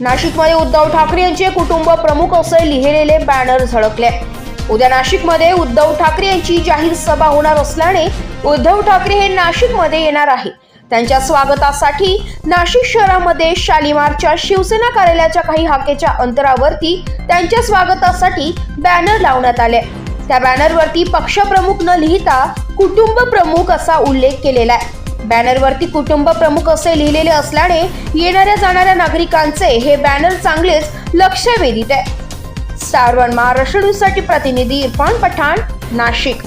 नाशिकमध्ये उद्धव ठाकरे यांचे कुटुंब प्रमुख असे लिहिलेले बॅनर झळकले. उद्या नाशिकमध्ये उद्धव ठाकरे यांची जाहीर सभा होणार असल्याने उद्धव ठाकरे हे नाशिकमध्ये येणार आहे. त्यांच्या स्वागतासाठी नाशिक शहरामध्ये शालिमारच्या शिवसेना कार्यालयाच्या काही हाकेच्या अंतरावरती त्यांच्या स्वागतासाठी बॅनर लावण्यात आले. त्या बॅनरवरती पक्षप्रमुख न लिहिता कुटुंब प्रमुख असा उल्लेख केलेला आहे. बॅनरवरती कुटुंब प्रमुख असे लिहिलेले असल्याने येणाऱ्या जाणाऱ्या नागरिकांचे हे बॅनर चांगलेच लक्ष वेधित आहे. स्टार वन महाराष्ट्र न्यूजसाठी प्रतिनिधी इरफान पठाण नाशिक.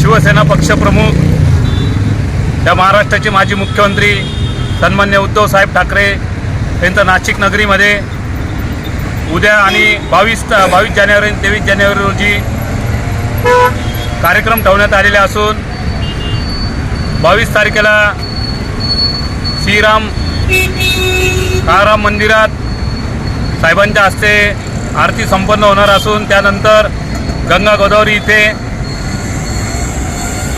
शिवसेना पक्षप्रमुख या महाराष्ट्राचे माजी मुख्यमंत्री सन्मान्य उद्धवसाहेब ठाकरे यांचं नाशिक नगरीमध्ये उद्या आणि बावीस बावीस जानेवारी आणि तेवीस जानेवारी रोजी कार्यक्रम ठेवण्यात आलेले असून बावीस तारखेला श्रीराम काराम मंदिरात साहेबांच्या हस्ते आरती संपन्न होणार असून त्यानंतर गंगा गोदावरी इथे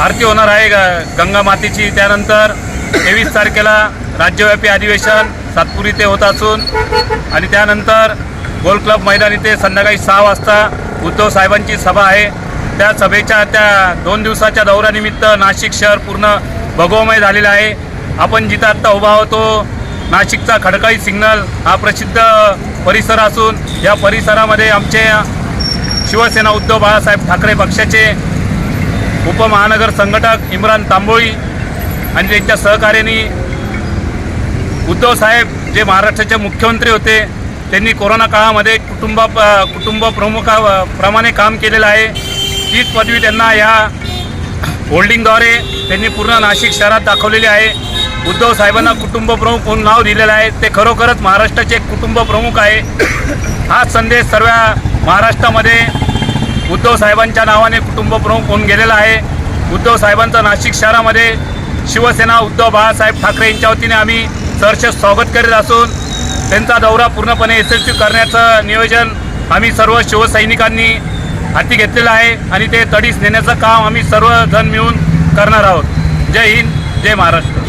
आरती होणार आहे. ग- गंगा मातेची. त्यानंतर तेवीस तारखेला राज्यव्यापी अधिवेशन सातपूर इथे होत असून आणि त्यानंतर गोल क्लब मैदान इथे संध्याकाळी सहा वाजता उद्धव साहेबांची सभा आहे. त्या सभेच्या त्या दोन दिवसाच्या दौऱ्यानिमित्त नाशिक शहर पूर्ण भगवमय झालेला आहे. आपण जिथं आत्ता उभा होतो नाशिकचा खडकाळी सिग्नल हा प्रसिद्ध परिसर असून या परिसरामध्ये आमचे शिवसेना उद्धव बाळासाहेब ठाकरे पक्षाचे उपमहानगर संघटक इम्रान तांबोळी आणि त्यांच्या सहकार्याने उद्धव साहेब जे महाराष्ट्राचे मुख्यमंत्री होते त्यांनी कोरोना काळामध्ये कुटुंबा कुटुंब प्रमुखाप्रमाणे काम केलेलं आहे. तीच पदवी त्यांना या होल्डिंगद्वारे त्यांनी पूर्ण नाशिक शहरात दाखवलेली आहे. उद्धव साहेबांना कुटुंबप्रमुख म्हणून नाव दिलेलं आहे. ते खरोखरच महाराष्ट्राचे कुटुंबप्रमुख आहे. हा संदेश सर्व महाराष्ट्रामध्ये उद्धव साहेबांच्या नावाने कुटुंबप्रमुख होऊन गेलेला आहे. उद्धव साहेबांचा नाशिक शहरामध्ये शिवसेना उद्धव बाळासाहेब ठाकरे यांच्या वतीने आम्ही सहर्ष स्वागत करीत असून त्यांचा दौरा पूर्णपणे यशस्वी करण्याचं नियोजन आम्ही सर्व शिवसैनिकांनी हाती घेतलेलं आहे आणि ते तडीस नेण्याचं काम आम्ही सर्वजण मिळून करणार आहोत. जय हिंद जय महाराष्ट्र.